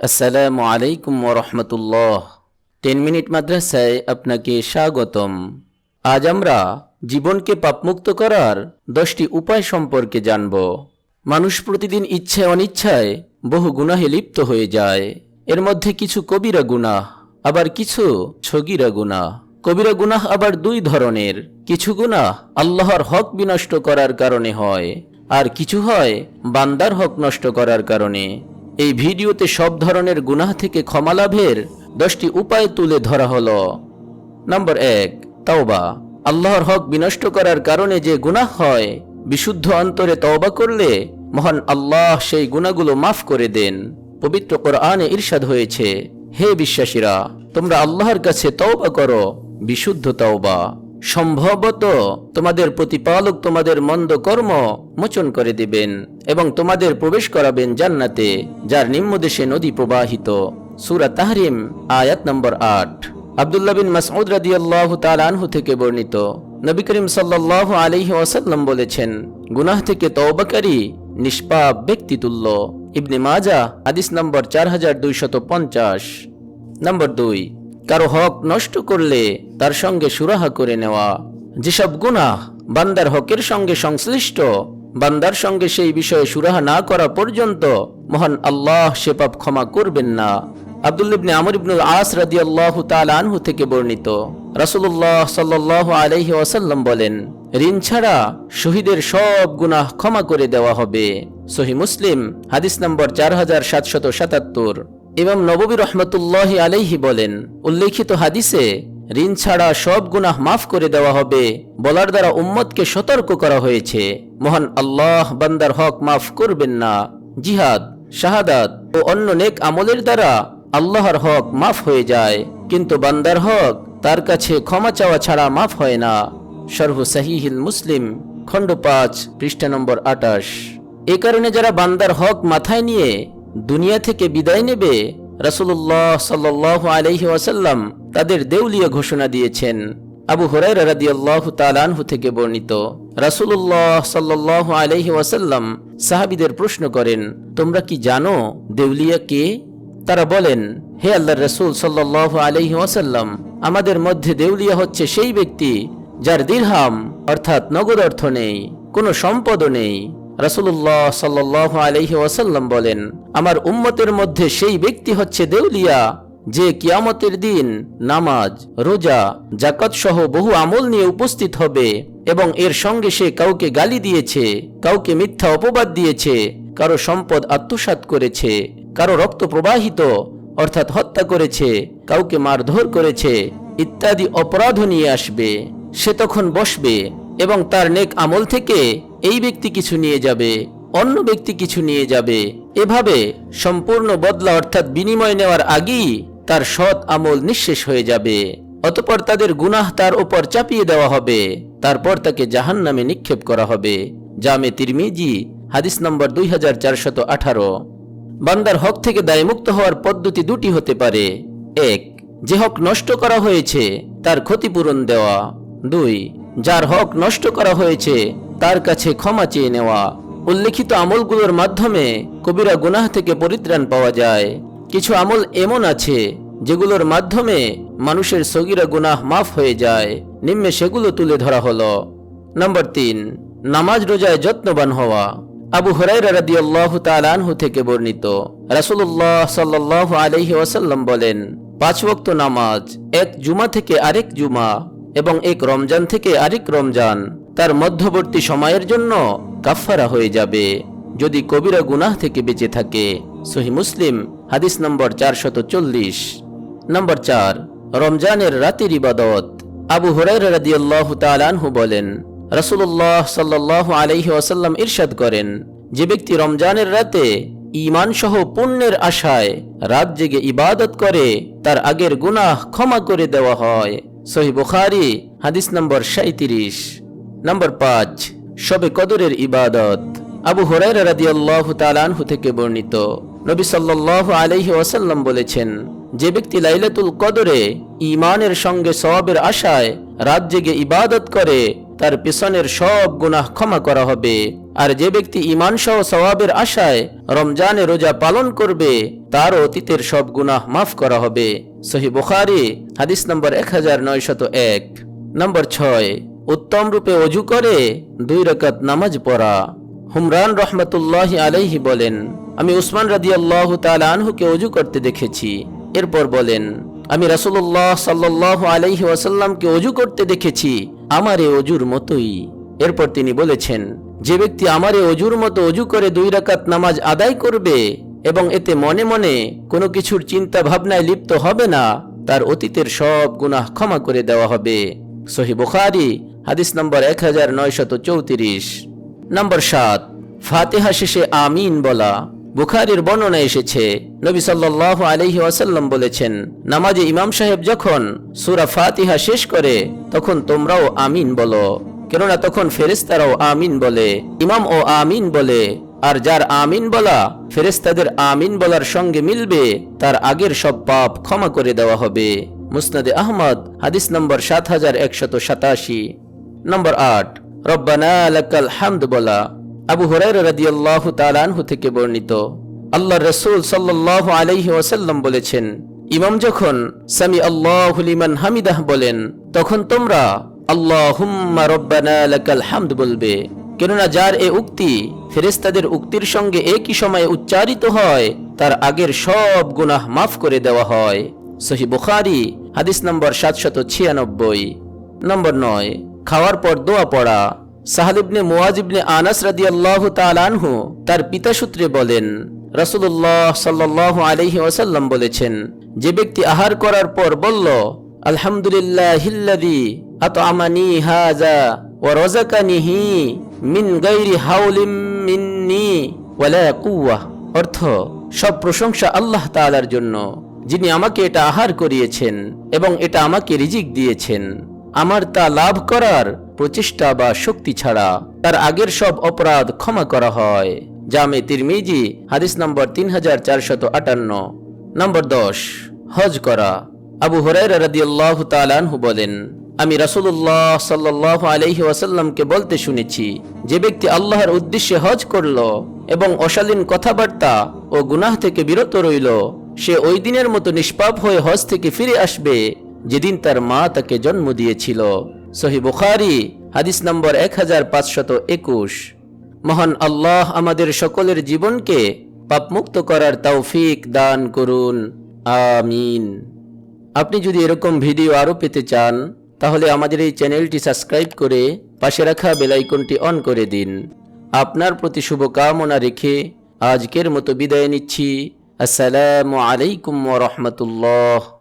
আসসালামু আলাইকুম ওরহমতুল্লাহ টেন মিনিট মাদ্রাসায় আপনাকে স্বাগতম। আজ আমরা জীবনকে পাপমুক্ত করার দশটি উপায় সম্পর্কে জানব। মানুষ প্রতিদিন ইচ্ছায় অনিচ্ছায় বহু গুনাহে লিপ্ত হয়ে যায়। এর মধ্যে কিছু কবিরা গুনাহ, আবার কিছু ছগিরা গুনাহ। কবিরা গুনাহ আবার দুই ধরনের, কিছু গুনাহ আল্লাহর হক বিনষ্ট করার কারণে হয়, আর কিছু হয় বান্দার হক নষ্ট করার কারণে। এই ভিডিওতে সব ধরনের গুনাহ থেকে ক্ষমা লাভের দশটি উপায় তুলে ধরা হলো। নম্বর এক, তওবা। আল্লাহর হক বিনষ্ট করার কারণে যে গুনাহ হয়, বিশুদ্ধ অন্তরে তওবা করলে মহান আল্লাহ সেই গুনাহগুলো মাফ করে দেন। পবিত্র কোরআনে ইরশাদ হয়েছে, হে বিশ্বাসীরা, তোমরা আল্লাহর কাছে তওবা করো, বিশুদ্ধ তওবা। সম্ভবত তোমাদের প্রতিপালক তোমাদের মন্দ কর্ম মোচন করে দিবেন। এবং তোমাদের প্রবেশ করাবেন জান্নাতে, যার নিম্নদেশে নদী প্রবাহিত। সুরা তাহরিম, আয়াত নম্বর আট। আবদুল্লাহ বিন মাসউদ রাদিয়াল্লাহু তাআলা আনহু থেকে বর্ণিত, নবী করিম সাল্লাল্লাহু আলাইহি ওয়াসাল্লাম বলেছেন, গুনাহ থেকে তওবাকারী, নিষ্পাপ ব্যক্তি তুল্য ইবনে মাজা হাদিস নম্বর চার হাজার দুইশত পঞ্চাশ। নম্বর দুই, কারও হক নষ্ট করলে তার সঙ্গে সুরাহা করে নেওয়া। যেসব গুনাহ বান্দার হকের সঙ্গে সংশ্লিষ্ট বান্দার সঙ্গে সেই বিষয়ে সুরাহা না করা পর্যন্ত মহান আল্লাহ সে পাপ ক্ষমা করবেন না। আব্দুল ইবনে আমর ইবনুল আস রাদিয়াল্লাহু তাআলা আনহু থেকে বর্ণিত। রাসূলুল্লাহ সাল্লাল্লাহু আলাইহি ওয়াসাল্লাম বলেন, ঋণ ছাড়া শহীদের সব গুনাহ ক্ষমা করে দেওয়া হবে। সহি মুসলিম, হাদিস নম্বর চার হাজার সাতশত সাতাত্তর। ইমাম নববী রহমতুল্লাহ আলাইহি বলেন, উল্লেখিত হাদিসে ঋণ ছাড়া সব গুনাহ মাফ করে দেওয়া হবে। বলার দ্বারা উম্মতকে সতর্ক করা হয়েছে। মহান আল্লাহ বান্দার হক মাফ করবেন না। জিহাদ, শাহাদাত ও অন্য নেক আমলের দ্বারা আল্লাহর হক মাফ হয়ে যায়। কিন্তু বান্দার হক তার কাছে ক্ষমা চাওয়া ছাড়া মাফ হয় না। সর্ব সাহিহিল মুসলিম, খণ্ড পাঁচ, পৃষ্ঠা নম্বর আটাশ। এ কারণে যারা বান্দার হক মাথায় নিয়ে দুনিয়া থেকে বিদায় নেবে রাসূলুল্লাহ সাল্লাল্লাহু আলাইহি ওয়াসাল্লাম তাদের দেউলিয়া ঘোষণা দিয়েছেন। আবু হুরায়রা রাদিয়াল্লাহু তাআলা আনহু থেকে বর্ণিত, রাসূলুল্লাহ সাল্লাল্লাহু আলাইহি ওয়াসাল্লাম সাহাবীদের প্রশ্ন করেন, তোমরা কি জানো দেউলিয়া কে? তারা বলেন, হে আল্লাহ রসুল সাল্লাল্লাহু আলাইহি ওয়াসাল্লাম, আমাদের মধ্যে দেউলিয়া হচ্ছে সেই ব্যক্তি যার দিরহাম অর্থাৎ নগদ অর্থ নেই, কোনো সম্পদও নেই। রাসূলুল্লাহ সাল্লাল্লাহু আলাইহি ওয়াসাল্লাম বলেন, আমার উম্মতের মধ্যে সেই ব্যক্তি হচ্ছে দেউলিয়া, যে কিয়ামতের দিন নামাজ, রোজা জাকাত সহ বহু আমল নিয়ে উপস্থিত হবে এবং এর সঙ্গে সে কাউকে গালি দিয়েছে, কাউকে মিথ্যা অপবাদ দিয়েছে, কারও সম্পদ আত্মসাৎ করেছে, কারও রক্ত প্রবাহিত, অর্থাৎ হত্যা করেছে, কাউকে মারধর করেছে, ইত্যাদি অপরাধ নিয়ে আসবে। সে তখন বসবে এবং তার নেক আমল থেকে এই ব্যক্তি কিছু নিয়ে যাবে, অন্য ব্যক্তি কিছু নিয়ে যাবে। এভাবে সম্পূর্ণ বদলা অর্থাৎ বিনিময় নেওয়ার আগেই তার সৎ আমল নিঃশেষ হয়ে যাবে। অতপর তাদের গুনাহ তার ওপর চাপিয়ে দেওয়া হবে। তারপর তাকে জাহান নামে নিক্ষেপ করা হবে। জামে তিরমিজি, হাদিস নম্বর দুই হাজার চারশত আঠারো। বান্দার হক থেকে দায়মুক্ত হওয়ার পদ্ধতি দুটি হতে পারে। এক, যে হক নষ্ট করা হয়েছে, তার ক্ষতিপূরণ দেওয়া। দুই, যার হক নষ্ট করা হয়েছে তার কাছে ক্ষমা চেয়ে নেওয়া। উল্লেখিত আমলগুলোর মাধ্যমে কবিরা গুনাহ থেকে পরিত্রাণ পাওয়া যায়। কিছু আমল এমন আছে, যেগুলোর মাধ্যমে মানুষের সগিরা গুনাহ মাফ হয়ে যায়। নিম্নে সেগুলো তুলে ধরা হলো। নম্বর তিন, নামাজ রোজায় যত্নবান হওয়া। আবু হরাইরা রাদিয়াল্লাহু তাআলা আনহু থেকে বর্ণিত। রাসূলুল্লাহ সাল্লাল্লাহু আলাইহি ওয়াসাল্লাম বলেন, পাঁচ ওয়াক্ত নামাজ, এক জুমা থেকে আরেক জুমা এবং এক রমজান থেকে আরেক রমজান। তার মধ্যবর্তী সময়ের জন্য কাফফারা হয়ে যাবে। যদি কবিরা গুনাহ থেকে বেঁচে থাকে সহি মুসলিম, হাদিস নম্বর চারশত চল্লিশ। নম্বর চার, রমজানের রাতের ইবাদত। আবু হুরাইরা রাদিয়াল্লাহু তাআলা আনহু বলেন, রাসূলুল্লাহ সাল্লাল্লাহু আলাইহি ওয়াসাল্লাম ইরশাদ করেন, যে ব্যক্তি রমজানের রাতে ঈমান সহ পুণ্যের আশায় রাত জেগে ইবাদত করে, তার আগের গুনাহ ক্ষমা করে দেওয়া হয়। সহি বুখারি, হাদিস নম্বর সাঁত্রিশ নম্বর পাঁচ সবে কদরের ইবাদত। আবু হুরায়রা রাদিয়াল্লাহু তাআলা আনহু থেকে বর্ণিত। নবী সাল্লাল্লাহু আলাইহি ওয়াসাল্লাম বলেছেন, যে ব্যক্তি লাইলাতুল কদরে ঈমানের সঙ্গে সওয়াবের আশায় রাত জেগে ইবাদত করে, তার পেছনের সব গুনাহ ক্ষমা করা হবে। আর যে ব্যক্তি ইমান সহ সওয়াবের আশায় রমজানে রোজা পালন করবে, তার অতীতের সব গুনাহ মাফ করা হবে। সহি বুখারি, হাদিস নম্বর এক হাজার নয়শত এক। নম্বর ছয় উত্তম রূপে অজু করে, দুই রকাত নামাজ পড়া। হুমরান রহমতুল্লাহ আলাইহি বলেন, আমি উসমান রাদি আল্লাহ আনহুকে অজু করতে দেখেছি। এরপর বলেন, আমি রাসুল্লাহ সাল্লাহ আলাইহি ওয়াসাল্লামকে অজু করতে দেখেছি, আমার এ অজুর মতোই। এরপর তিনি বলেছেন, যে ব্যক্তি আমার এ অজুর মতো অজু করে দুই রাকাত নামাজ আদায় করবে এবং এতে মনে মনে কোনো কিছুর চিন্তা ভাবনায় লিপ্ত হবে না, তার অতীতের সব গুনাহ ক্ষমা করে দেওয়া হবে। সহি বুখারি হাদিস নম্বর এক হাজার নয়শত চৌত্রিশ। নম্বর সাত, ফাতেহা শেষে আমিন বলা। বুখারির বর্ণনা এসেছে, নবী সাল্লাল্লাহু আলাইহি ওয়াসাল্লাম বলেছেন, নামাজে ইমাম সাহেব যখন সুরা ফাতিহা শেষ করে, তখন তোমরাও আমিন বলো। কেননা তখন ফেরেশতারাও আমিন বলে, ইমাম ও আমিন বলে, আর যার আমিন বলা, ফেরেশতাদের আমিন বলার সঙ্গে মিলবে, তার আগের সব পাপ ক্ষমা করে দেওয়া হবে। মুসনাদে আহমদ, হাদিস নম্বর সাত হাজার একশত সাতাশি। নম্বর আট রব্বানা লাকাল হামদ বলা। আবু হুরায়রা রাদিয়াল্লাহু তাআলা আনহু থেকে বর্ণিত। আল্লাহ রাসূল সাল্লাল্লাহু আলাইহি ওয়াসাল্লাম বলেছেন, ইমাম যখন সামি আল্লাহু লিমান হামিদাহ বলেন, তখন তোমরা আল্লাহুম্মা রব্বানা লাকাল হামদ বলবে। কেননা যার এ উক্তি ফেরেশতাদের উক্তির সঙ্গে একই সময়ে উচ্চারিত হয়, তার আগের সব গুনাহ মাফ করে দেওয়া হয়। সহি বুখারি, হাদিস নম্বর সাতশত ছিয়ানব্বই। নম্বর নয়। খাওয়ার পর দোয়া পড়া। সাহালিবনে মুওয়াজিবনে আনাস রাদি আল্লাহ তালানহু তার পিতা সূত্রে বলেন রাসুল্লাহ সাল্লাহ আলহি ওয়াসাল্লাম বলেছেন, যে ব্যক্তি আহার করার পর বলল আলহামদুলিল্লাহ হিল্লাদি আত আমানি হাজা ও রজাকানিহি মিন গৈরি হাউলিম মিন্নি ওয়ালা কুওয়া। অর্থ, সব প্রশংসা আল্লাহ তাআলার জন্য, যিনি আমাকে এটা আহার করিয়েছেন এবং এটা আমাকে রিজিক দিয়েছেন আমার তা লাভ করার প্রচেষ্টা বা শক্তি ছাড়া তার আগের সব অপরাধ ক্ষমা করা হয়। জামে তিরমিজি, হাদিস নম্বর তিন হাজার চারশত আটান্ন। নম্বর দশ, হজ করা। আবু হরাইরা রাদিয়াল্লাহু তাআলাহু বলেন, আমি রাসূলুল্লাহ সাল্লাল্লাহু আলাইহি ওয়াসাল্লামকে বলতে শুনেছি, যে ব্যক্তি আল্লাহর উদ্দেশ্যে হজ করল এবং অশালীন কথাবার্তা ও গুনাহ থেকে বিরত রইল, সে ওই দিনের মতো নিষ্পাপ হয়ে হজ থেকে ফিরে আসবে যেদিন তার মা তাকে জন্ম দিয়েছিল। সহি বুখারি, হাদিস নম্বর এক হাজার পাঁচশত একুশ। মহান আল্লাহ আমাদের সকলের জীবনকে পাপমুক্ত করার তৌফিক দান করুন। আমিন। আপনি যদি এরকম ভিডিও আরও পেতে চান, তাহলে আমাদের এই চ্যানেলটি সাবস্ক্রাইব করে পাশে রাখা বেলাইকনটি অন করে দিন। আপনার প্রতি শুভকামনা রেখে আজকের মতো বিদায় নিচ্ছি। আসসালামু আলাইকুম রাহমাতুল্লাহ।